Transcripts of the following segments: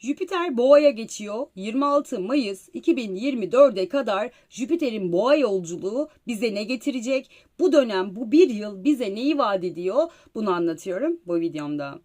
Jüpiter Boğa'ya geçiyor. 26 Mayıs 2024'e kadar Jüpiter'in Boğa yolculuğu bize ne getirecek? Bu dönem, bu bir yıl bize neyi vaat ediyor? Bunu anlatıyorum bu videomda.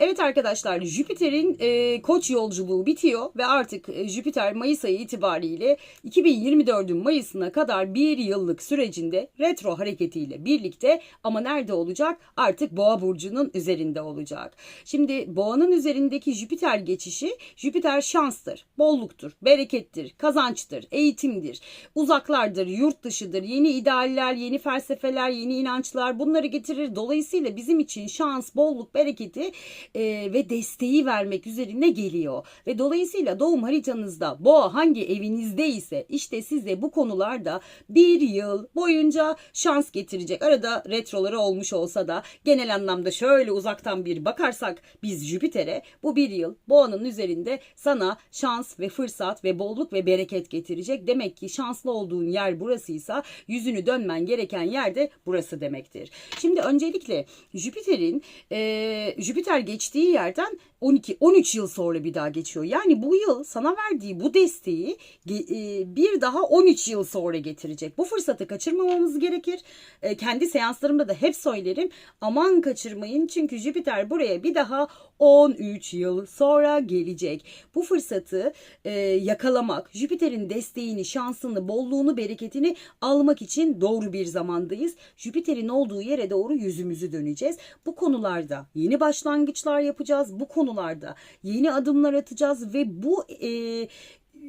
Evet arkadaşlar Jüpiter'in e, koç yolculuğu bitiyor ve artık e, Jüpiter Mayıs ayı itibariyle 2024'ün Mayıs'ına kadar bir yıllık sürecinde retro hareketiyle birlikte ama nerede olacak? Artık Boğa burcunun üzerinde olacak. Şimdi Boğa'nın üzerindeki Jüpiter geçişi Jüpiter şanstır, bolluktur, berekettir, kazançtır, eğitimdir, uzaklardır, yurt dışıdır, yeni idealler, yeni felsefeler, yeni inançlar bunları getirir. Dolayısıyla bizim için şans, bolluk, bereketi e, ve desteği vermek üzerine geliyor. Ve dolayısıyla doğum haritanızda boğa hangi evinizde ise işte size bu konularda bir yıl boyunca şans getirecek. Arada retroları olmuş olsa da genel anlamda şöyle uzaktan bir bakarsak biz Jüpiter'e bu bir yıl boğanın üzerinde sana şans ve fırsat ve bolluk ve bereket getirecek. Demek ki şanslı olduğun yer burasıysa yüzünü dönmen gereken yer de burası demektir. Şimdi öncelikle Jüpiter'in e, Jüpiter geçtiği yerden 12 13 yıl sonra bir daha geçiyor. Yani bu yıl sana verdiği bu desteği e, bir daha 13 yıl sonra getirecek. Bu fırsatı kaçırmamamız gerekir. E, kendi seanslarımda da hep söylerim. Aman kaçırmayın çünkü Jüpiter buraya bir daha 13 yıl sonra gelecek. Bu fırsatı e, yakalamak, Jüpiter'in desteğini, şansını, bolluğunu, bereketini almak için doğru bir zamandayız. Jüpiter'in olduğu yere doğru yüzümüzü döneceğiz. Bu konularda yeni başlangıçlar yapacağız. Bu konularda yeni adımlar atacağız ve bu e,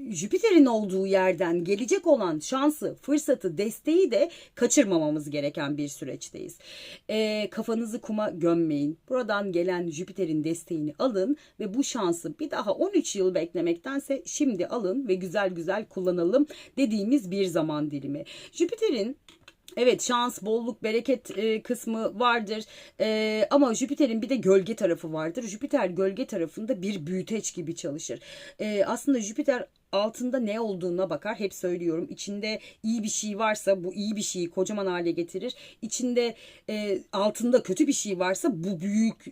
Jüpiter'in olduğu yerden gelecek olan şansı, fırsatı, desteği de kaçırmamamız gereken bir süreçteyiz. E, kafanızı kuma gömmeyin. Buradan gelen Jüpiter'in desteğini alın ve bu şansı bir daha 13 yıl beklemektense şimdi alın ve güzel güzel kullanalım dediğimiz bir zaman dilimi. Jüpiter'in Evet şans, bolluk, bereket e, kısmı vardır E, ama Jüpiter'in bir de gölge tarafı vardır. Jüpiter gölge tarafında bir büyüteç gibi çalışır. E, aslında Jüpiter altında ne olduğuna bakar. Hep söylüyorum. İçinde iyi bir şey varsa bu iyi bir şeyi kocaman hale getirir. İçinde e, altında kötü bir şey varsa bu büyük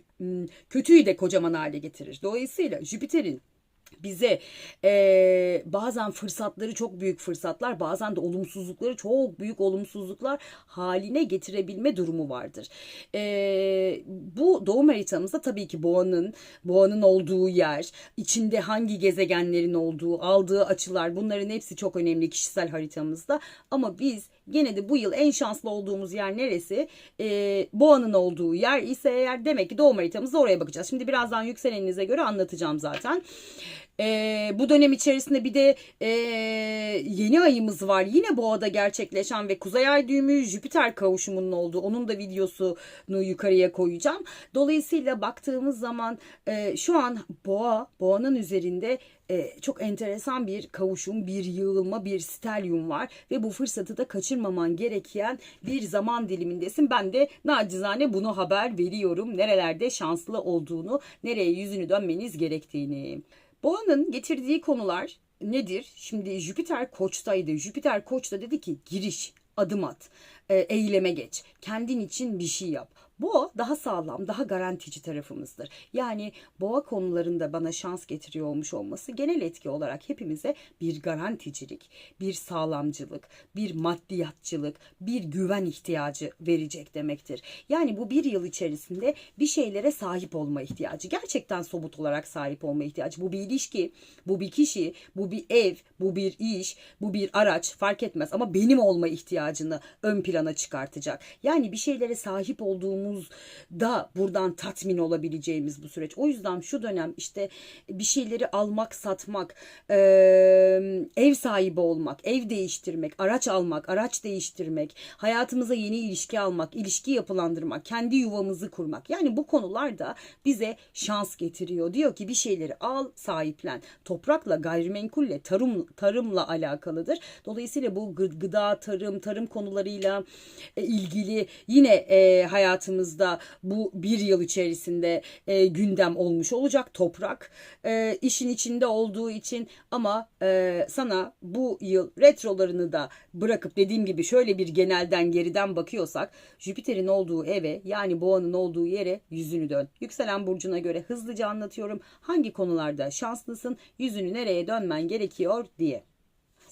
kötüyü de kocaman hale getirir. Dolayısıyla Jüpiter'in bize e, bazen fırsatları çok büyük fırsatlar bazen de olumsuzlukları çok büyük olumsuzluklar haline getirebilme durumu vardır. E, bu doğum haritamızda tabii ki boğanın boğanın olduğu yer içinde hangi gezegenlerin olduğu aldığı açılar bunların hepsi çok önemli kişisel haritamızda ama biz Gene de bu yıl en şanslı olduğumuz yer neresi? Ee, boğanın olduğu yer ise eğer demek ki doğum haritamızda oraya bakacağız. Şimdi birazdan yükseleninize göre anlatacağım zaten. Ee, bu dönem içerisinde bir de e, yeni ayımız var. Yine boğada gerçekleşen ve kuzey ay düğümü Jüpiter kavuşumunun olduğu. Onun da videosunu yukarıya koyacağım. Dolayısıyla baktığımız zaman e, şu an boğa, boğanın üzerinde e, çok enteresan bir kavuşum, bir yığılma, bir stelyum var ve bu fırsatı da kaçırmaman gereken bir zaman dilimindesin. Ben de nacizane bunu haber veriyorum. Nerelerde şanslı olduğunu, nereye yüzünü dönmeniz gerektiğini. Boğanın getirdiği konular nedir? Şimdi Jüpiter koçtaydı. Jüpiter koçta dedi ki giriş, adım at, e, eyleme geç, kendin için bir şey yap. Boğa daha sağlam, daha garantici tarafımızdır. Yani boğa konularında bana şans getiriyor olmuş olması genel etki olarak hepimize bir garanticilik, bir sağlamcılık, bir maddiyatçılık, bir güven ihtiyacı verecek demektir. Yani bu bir yıl içerisinde bir şeylere sahip olma ihtiyacı, gerçekten somut olarak sahip olma ihtiyacı. Bu bir ilişki, bu bir kişi, bu bir ev, bu bir iş, bu bir araç fark etmez ama benim olma ihtiyacını ön plana çıkartacak. Yani bir şeylere sahip olduğumuz da buradan tatmin olabileceğimiz bu süreç. O yüzden şu dönem işte bir şeyleri almak, satmak, ev sahibi olmak, ev değiştirmek, araç almak, araç değiştirmek, hayatımıza yeni ilişki almak, ilişki yapılandırmak, kendi yuvamızı kurmak. Yani bu konularda bize şans getiriyor. Diyor ki bir şeyleri al, sahiplen. Toprakla, gayrimenkulle, tarım tarımla alakalıdır. Dolayısıyla bu gıda, tarım, tarım konularıyla e, ilgili yine e, hayatımızda bu bir yıl içerisinde e, gündem olmuş olacak toprak e, işin içinde olduğu için ama e, sana bu yıl retrolarını da bırakıp dediğim gibi şöyle bir genelden geriden bakıyorsak Jüpiter'in olduğu eve yani boğanın olduğu yere yüzünü dön. Yükselen burcuna göre hızlıca anlatıyorum. Hangi konularda şanslısın, yüzünü nereye dönmen gerekiyor diye.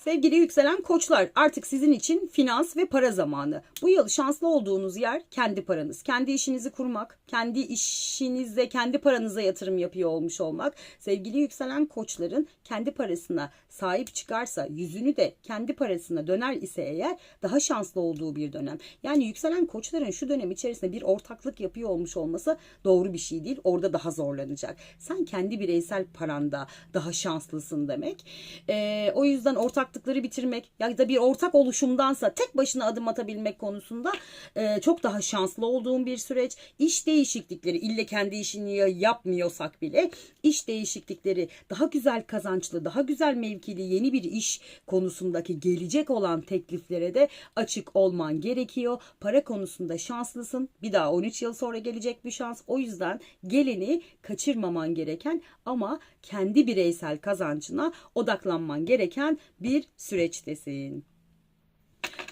Sevgili yükselen koçlar artık sizin için finans ve para zamanı. Bu yıl şanslı olduğunuz yer kendi paranız. Kendi işinizi kurmak, kendi işinize, kendi paranıza yatırım yapıyor olmuş olmak. Sevgili yükselen koçların kendi parasına sahip çıkarsa, yüzünü de kendi parasına döner ise eğer daha şanslı olduğu bir dönem. Yani yükselen koçların şu dönem içerisinde bir ortaklık yapıyor olmuş olması doğru bir şey değil. Orada daha zorlanacak. Sen kendi bireysel paranda daha şanslısın demek. Ee, o yüzden ortaklıkları bitirmek ya da bir ortak oluşumdansa tek başına adım atabilmek konusunda e, çok daha şanslı olduğun bir süreç. İş değişiklikleri ille kendi işini yapmıyorsak bile iş değişiklikleri daha güzel kazançlı, daha güzel mevkili yeni bir iş konusundaki gelecek olan tekliflere de açık olman gerekiyor. Para konusunda şanslısın. Bir daha 13 yıl sonra gelecek bir şans. O yüzden geleni kaçırmaman gereken ama kendi bireysel kazancına odaklanman gereken bir süreçtesin.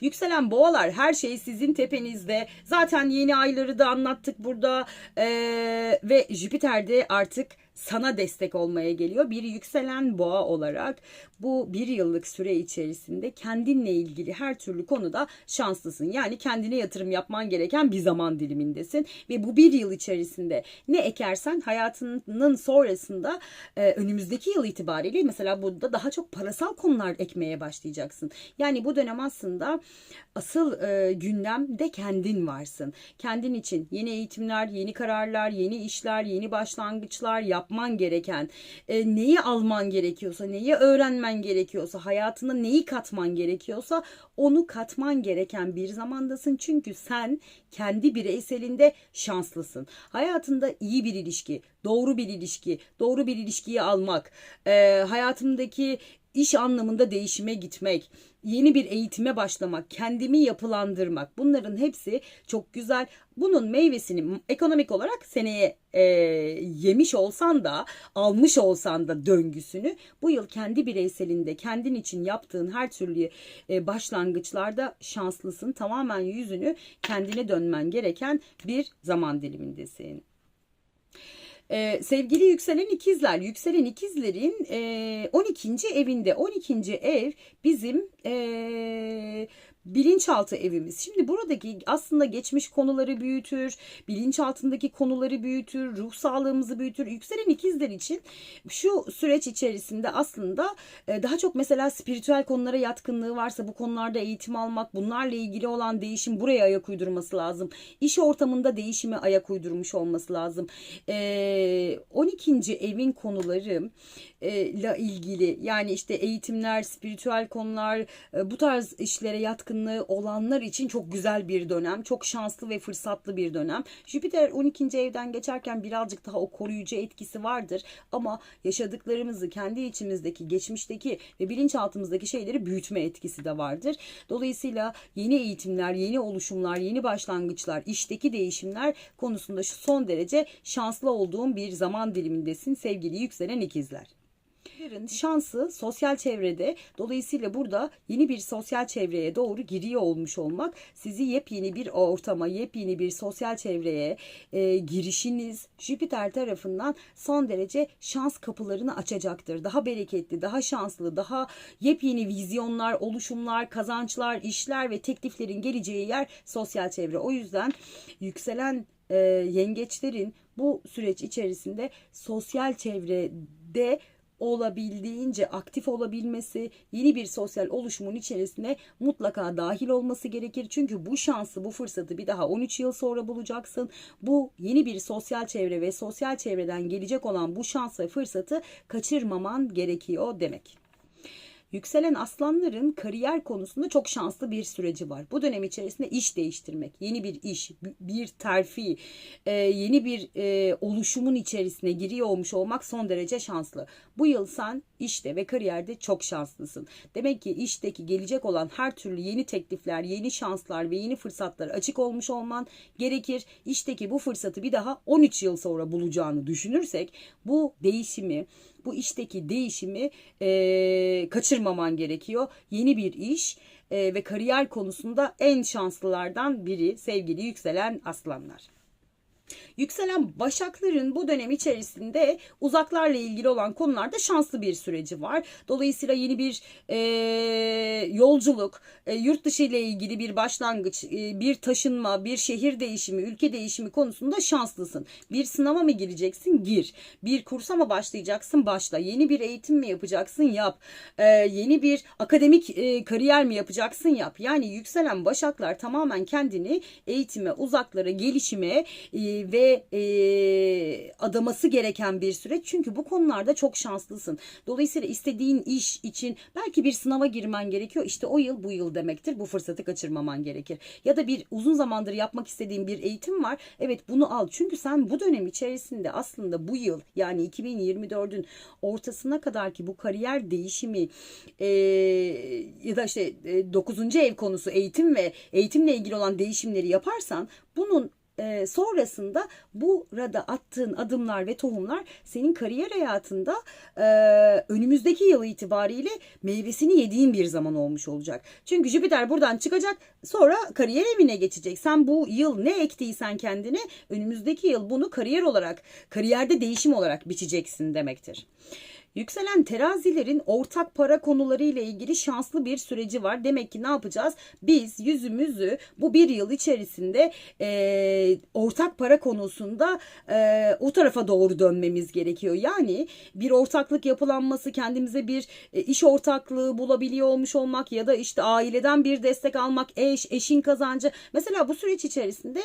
Yükselen boğalar her şey sizin tepenizde. Zaten yeni ayları da anlattık burada. Ee, ve Jüpiter de artık sana destek olmaya geliyor. Bir yükselen boğa olarak bu bir yıllık süre içerisinde kendinle ilgili her türlü konuda şanslısın. Yani kendine yatırım yapman gereken bir zaman dilimindesin. Ve bu bir yıl içerisinde ne ekersen hayatının sonrasında e, önümüzdeki yıl itibariyle mesela burada daha çok parasal konular ekmeye başlayacaksın. Yani bu dönem aslında asıl e, gündemde kendin varsın. Kendin için yeni eğitimler, yeni kararlar, yeni işler, yeni başlangıçlar yapman gereken, e, neyi alman gerekiyorsa, neyi öğrenmen gerekiyorsa, hayatına neyi katman gerekiyorsa onu katman gereken bir zamandasın. Çünkü sen kendi bireyselinde şanslısın. Hayatında iyi bir ilişki, doğru bir ilişki, doğru bir ilişkiyi almak, e, hayatımdaki iş anlamında değişime gitmek, yeni bir eğitime başlamak, kendimi yapılandırmak bunların hepsi çok güzel. Bunun meyvesini ekonomik olarak seneye e, yemiş olsan da almış olsan da döngüsünü bu yıl kendi bireyselinde kendin için yaptığın her türlü e, başlangıçlarda şanslısın. Tamamen yüzünü kendine dönmen gereken bir zaman dilimindesin. Ee, sevgili yükselen ikizler, yükselen ikizlerin e, 12. evinde, 12. ev bizim e, bilinçaltı evimiz. Şimdi buradaki aslında geçmiş konuları büyütür, bilinçaltındaki konuları büyütür, ruh sağlığımızı büyütür. Yükselen ikizler için şu süreç içerisinde aslında e, daha çok mesela spiritüel konulara yatkınlığı varsa bu konularda eğitim almak, bunlarla ilgili olan değişim buraya ayak uydurması lazım. İş ortamında değişime ayak uydurmuş olması lazım. 12. E, evin konuları ile ilgili yani işte eğitimler, spiritüel konular bu tarz işlere yatkınlığı olanlar için çok güzel bir dönem. Çok şanslı ve fırsatlı bir dönem. Jüpiter 12. evden geçerken birazcık daha o koruyucu etkisi vardır ama yaşadıklarımızı kendi içimizdeki, geçmişteki ve bilinçaltımızdaki şeyleri büyütme etkisi de vardır. Dolayısıyla yeni eğitimler, yeni oluşumlar, yeni başlangıçlar, işteki değişimler konusunda şu son derece şanslı olduğum bir zaman dilimindesin sevgili yükselen ikizler. Yarın şansı sosyal çevrede dolayısıyla burada yeni bir sosyal çevreye doğru giriyor olmuş olmak sizi yepyeni bir ortama, yepyeni bir sosyal çevreye e, girişiniz Jüpiter tarafından son derece şans kapılarını açacaktır. Daha bereketli, daha şanslı, daha yepyeni vizyonlar, oluşumlar, kazançlar, işler ve tekliflerin geleceği yer sosyal çevre. O yüzden yükselen e, yengeçlerin bu süreç içerisinde sosyal çevrede olabildiğince aktif olabilmesi, yeni bir sosyal oluşumun içerisine mutlaka dahil olması gerekir. Çünkü bu şansı, bu fırsatı bir daha 13 yıl sonra bulacaksın. Bu yeni bir sosyal çevre ve sosyal çevreden gelecek olan bu şans ve fırsatı kaçırmaman gerekiyor demek. Yükselen aslanların kariyer konusunda çok şanslı bir süreci var. Bu dönem içerisinde iş değiştirmek, yeni bir iş, bir terfi, e, yeni bir e, oluşumun içerisine giriyor olmuş olmak son derece şanslı. Bu yıl sen işte ve kariyerde çok şanslısın. Demek ki işteki gelecek olan her türlü yeni teklifler, yeni şanslar ve yeni fırsatlar açık olmuş olman gerekir. İşteki bu fırsatı bir daha 13 yıl sonra bulacağını düşünürsek bu değişimi, bu işteki değişimi e, kaçırmaman gerekiyor. Yeni bir iş e, ve kariyer konusunda en şanslılardan biri sevgili yükselen aslanlar. Yükselen başakların bu dönem içerisinde uzaklarla ilgili olan konularda şanslı bir süreci var. Dolayısıyla yeni bir e, yolculuk, e, yurt dışı ile ilgili bir başlangıç, e, bir taşınma, bir şehir değişimi, ülke değişimi konusunda şanslısın. Bir sınava mı gireceksin? Gir. Bir kursa mı başlayacaksın? Başla. Yeni bir eğitim mi yapacaksın? Yap. E, yeni bir akademik e, kariyer mi yapacaksın? Yap. Yani yükselen başaklar tamamen kendini eğitime, uzaklara, gelişime e, ve e, adaması gereken bir süreç. Çünkü bu konularda çok şanslısın. Dolayısıyla istediğin iş için belki bir sınava girmen gerekiyor. İşte o yıl bu yıl demektir. Bu fırsatı kaçırmaman gerekir. Ya da bir uzun zamandır yapmak istediğin bir eğitim var. Evet bunu al. Çünkü sen bu dönem içerisinde aslında bu yıl yani 2024'ün ortasına kadar ki bu kariyer değişimi e, ya da işte e, 9. ev konusu eğitim ve eğitimle ilgili olan değişimleri yaparsan bunun e, sonrasında burada attığın adımlar ve tohumlar senin kariyer hayatında e, önümüzdeki yıl itibariyle meyvesini yediğin bir zaman olmuş olacak. Çünkü Jüpiter buradan çıkacak sonra kariyer evine geçecek. Sen bu yıl ne ektiysen kendine önümüzdeki yıl bunu kariyer olarak kariyerde değişim olarak biçeceksin demektir. Yükselen terazilerin ortak para konuları ile ilgili şanslı bir süreci var. Demek ki ne yapacağız? Biz yüzümüzü bu bir yıl içerisinde e, ortak para konusunda e, o tarafa doğru dönmemiz gerekiyor. Yani bir ortaklık yapılanması, kendimize bir e, iş ortaklığı bulabiliyor olmuş olmak ya da işte aileden bir destek almak, eş, eşin kazancı. Mesela bu süreç içerisinde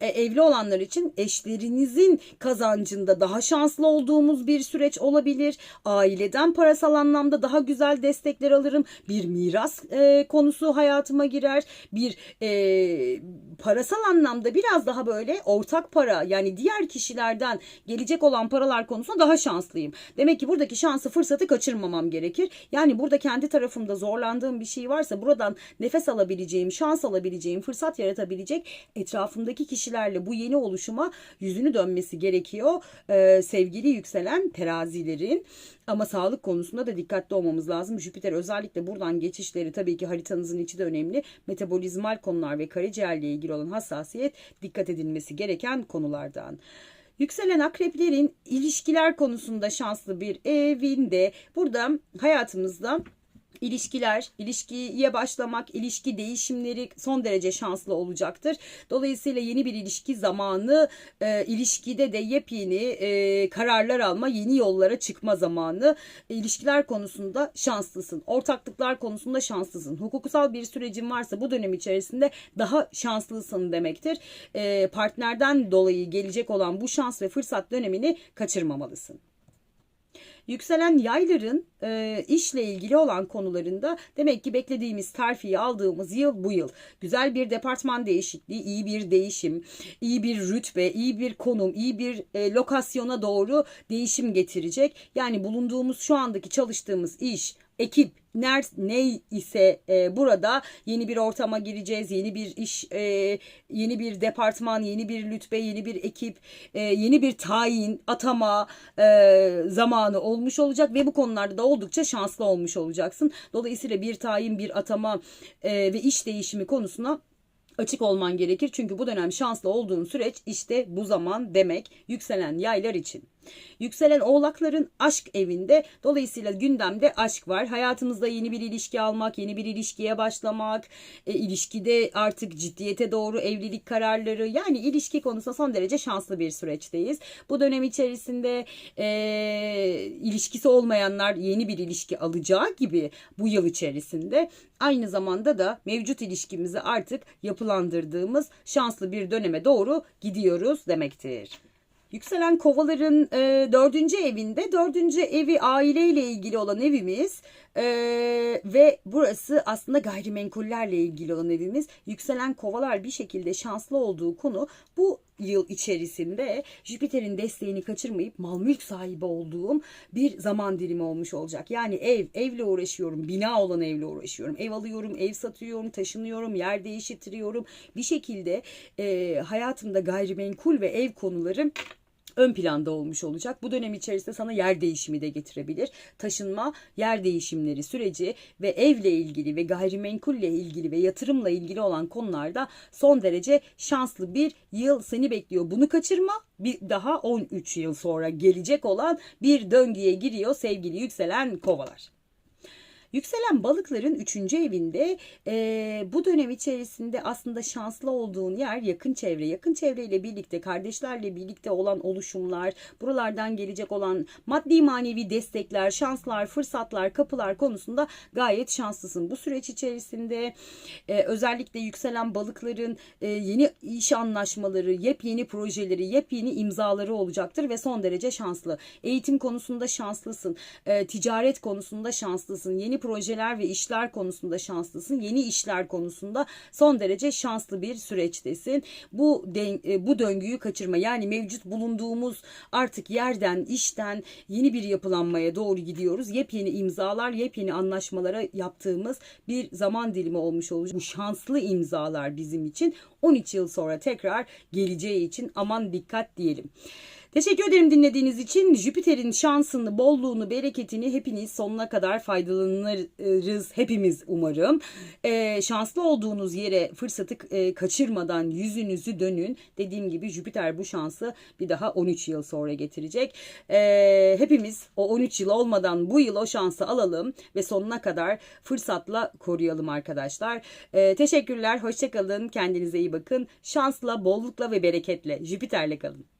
e, evli olanlar için eşlerinizin kazancında daha şanslı olduğumuz bir süreç olabilir aileden parasal anlamda daha güzel destekler alırım. Bir miras e, konusu hayatıma girer. Bir e, parasal anlamda biraz daha böyle ortak para yani diğer kişilerden gelecek olan paralar konusunda daha şanslıyım. Demek ki buradaki şansı fırsatı kaçırmamam gerekir. Yani burada kendi tarafımda zorlandığım bir şey varsa buradan nefes alabileceğim, şans alabileceğim, fırsat yaratabilecek etrafımdaki kişilerle bu yeni oluşuma yüzünü dönmesi gerekiyor. Ee, sevgili yükselen terazilerin ama sağlık konusunda da dikkatli olmamız lazım. Jüpiter özellikle buradan geçişleri tabii ki haritanızın içi de önemli. Metabolizmal konular ve karaciğerle ilgili olan hassasiyet dikkat edilmesi gereken konulardan. Yükselen akreplerin ilişkiler konusunda şanslı bir evinde burada hayatımızda ilişkiler, ilişkiye başlamak, ilişki değişimleri son derece şanslı olacaktır. Dolayısıyla yeni bir ilişki zamanı, e, ilişkide de yepyeni e, kararlar alma, yeni yollara çıkma zamanı. İlişkiler konusunda şanslısın. Ortaklıklar konusunda şanslısın. Hukuksal bir sürecin varsa bu dönem içerisinde daha şanslısın demektir. E, partnerden dolayı gelecek olan bu şans ve fırsat dönemini kaçırmamalısın. Yükselen yayların e, işle ilgili olan konularında demek ki beklediğimiz terfiyi aldığımız yıl bu yıl. Güzel bir departman değişikliği, iyi bir değişim, iyi bir rütbe, iyi bir konum, iyi bir e, lokasyona doğru değişim getirecek. Yani bulunduğumuz şu andaki çalıştığımız iş, ekip ner ne ise e, burada yeni bir ortama gireceğiz. Yeni bir iş, e, yeni bir departman, yeni bir lütbe, yeni bir ekip, e, yeni bir tayin, atama e, zamanı olmuş olacak ve bu konularda da oldukça şanslı olmuş olacaksın. Dolayısıyla bir tayin, bir atama e, ve iş değişimi konusuna açık olman gerekir. Çünkü bu dönem şanslı olduğun süreç işte bu zaman demek yükselen yaylar için. Yükselen oğlakların aşk evinde dolayısıyla gündemde aşk var. Hayatımızda yeni bir ilişki almak, yeni bir ilişkiye başlamak, e, ilişkide artık ciddiyete doğru evlilik kararları yani ilişki konusunda son derece şanslı bir süreçteyiz. Bu dönem içerisinde e, ilişkisi olmayanlar yeni bir ilişki alacağı gibi bu yıl içerisinde aynı zamanda da mevcut ilişkimizi artık yapılandırdığımız şanslı bir döneme doğru gidiyoruz demektir. Yükselen kovaların e, dördüncü evinde dördüncü evi aileyle ilgili olan evimiz Ee, ve burası aslında gayrimenkullerle ilgili olan evimiz. Yükselen kovalar bir şekilde şanslı olduğu konu bu yıl içerisinde Jüpiter'in desteğini kaçırmayıp mal mülk sahibi olduğum bir zaman dilimi olmuş olacak. Yani ev, evle uğraşıyorum, bina olan evle uğraşıyorum. Ev alıyorum, ev satıyorum, taşınıyorum, yer değiştiriyorum. Bir şekilde e, hayatımda gayrimenkul ve ev konuları ön planda olmuş olacak. Bu dönem içerisinde sana yer değişimi de getirebilir. Taşınma, yer değişimleri süreci ve evle ilgili ve gayrimenkulle ilgili ve yatırımla ilgili olan konularda son derece şanslı bir yıl seni bekliyor. Bunu kaçırma. Bir daha 13 yıl sonra gelecek olan bir döngüye giriyor sevgili yükselen kovalar. Yükselen balıkların üçüncü evinde e, bu dönem içerisinde aslında şanslı olduğun yer yakın çevre. Yakın çevreyle birlikte kardeşlerle birlikte olan oluşumlar, buralardan gelecek olan maddi manevi destekler, şanslar, fırsatlar, kapılar konusunda gayet şanslısın. Bu süreç içerisinde e, özellikle yükselen balıkların e, yeni iş anlaşmaları, yepyeni projeleri, yepyeni imzaları olacaktır ve son derece şanslı. Eğitim konusunda şanslısın, e, ticaret konusunda şanslısın, yeni projeler ve işler konusunda şanslısın. Yeni işler konusunda son derece şanslı bir süreçtesin. Bu den- e, bu döngüyü kaçırma. Yani mevcut bulunduğumuz artık yerden, işten yeni bir yapılanmaya doğru gidiyoruz. Yepyeni imzalar, yepyeni anlaşmalara yaptığımız bir zaman dilimi olmuş olacak. Bu şanslı imzalar bizim için 13 yıl sonra tekrar geleceği için aman dikkat diyelim. Teşekkür ederim dinlediğiniz için. Jüpiter'in şansını, bolluğunu, bereketini hepiniz sonuna kadar faydalanırız hepimiz umarım. Ee, şanslı olduğunuz yere fırsatı e, kaçırmadan yüzünüzü dönün. Dediğim gibi Jüpiter bu şansı bir daha 13 yıl sonra getirecek. Ee, hepimiz o 13 yıl olmadan bu yıl o şansı alalım ve sonuna kadar fırsatla koruyalım arkadaşlar. Ee, teşekkürler, hoşçakalın, kendinize iyi bakın. Şansla, bollukla ve bereketle Jüpiter'le kalın.